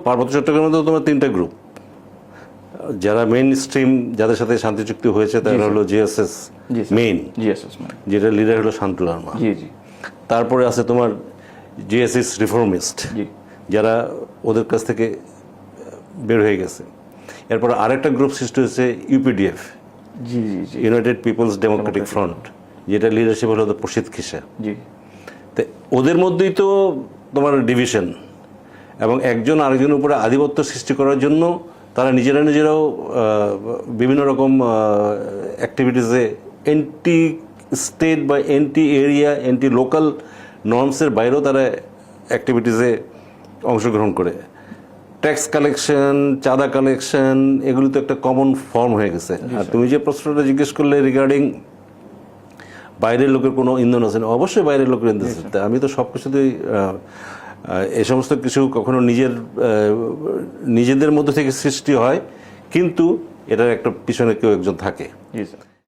পার্বত্য চট্টগ্রামে তো তোমার তিনটা গ্রুপ যারা মেইন স্ট্রিম যাদের সাথে শান্তি চুক্তি হয়েছে তারা হলো জিএসএস। মেইন জিএসএস যেটা লিডার হলো শান্তু লার্মা। জি জি। তারপরে আছে তোমার জিএসএস রিফর্মিস্ট জি। যারা ওদের কাছ থেকে বের হয়ে গেছে। এরপর আরেকটা গ্রুপ সৃষ্টি হয়েছে ইউপিডিএফ জি জি জি। ইউনাইটেড পিপলস ডেমোক্রেটিক ফ্রন্ট যেটা লিডারশিপ হলো প্রসিদ্ধ খিসা জি। তো ওদের মধ্যেই তো তোমার ডিভিশন এবং একজন আরেকজনের উপরে আধিপত্য সৃষ্টি করার জন্য তারা নিজেরা নিজেরাও বিভিন্ন রকম অ্যাক্টিভিটিসে এন্টি স্টেট বা এন্টি এরিয়া এন্টি লোকাল নর্মসের বাইরেও তারা অ্যাক্টিভিটিসে অংশগ্রহণ করে। ট্যাক্স কালেকশন চাঁদা কালেকশন এগুলো তো একটা কমন ফর্ম হয়ে গেছে। আর তুমি যে প্রশ্নটা জিজ্ঞেস করলে রিগার্ডিং বাইরের লোকের কোনো ইন্ধন আছে না অবশ্যই বাইরের লোকের ইন্ধন আছে। আমি তো সব কিছুতেই এই সমস্ত কিছু কখনো নিজের নিজেদের মধ্যে থেকে সৃষ্টি হয়, কিন্তু এটার একটা পিছনে কেউ একজন থাকে।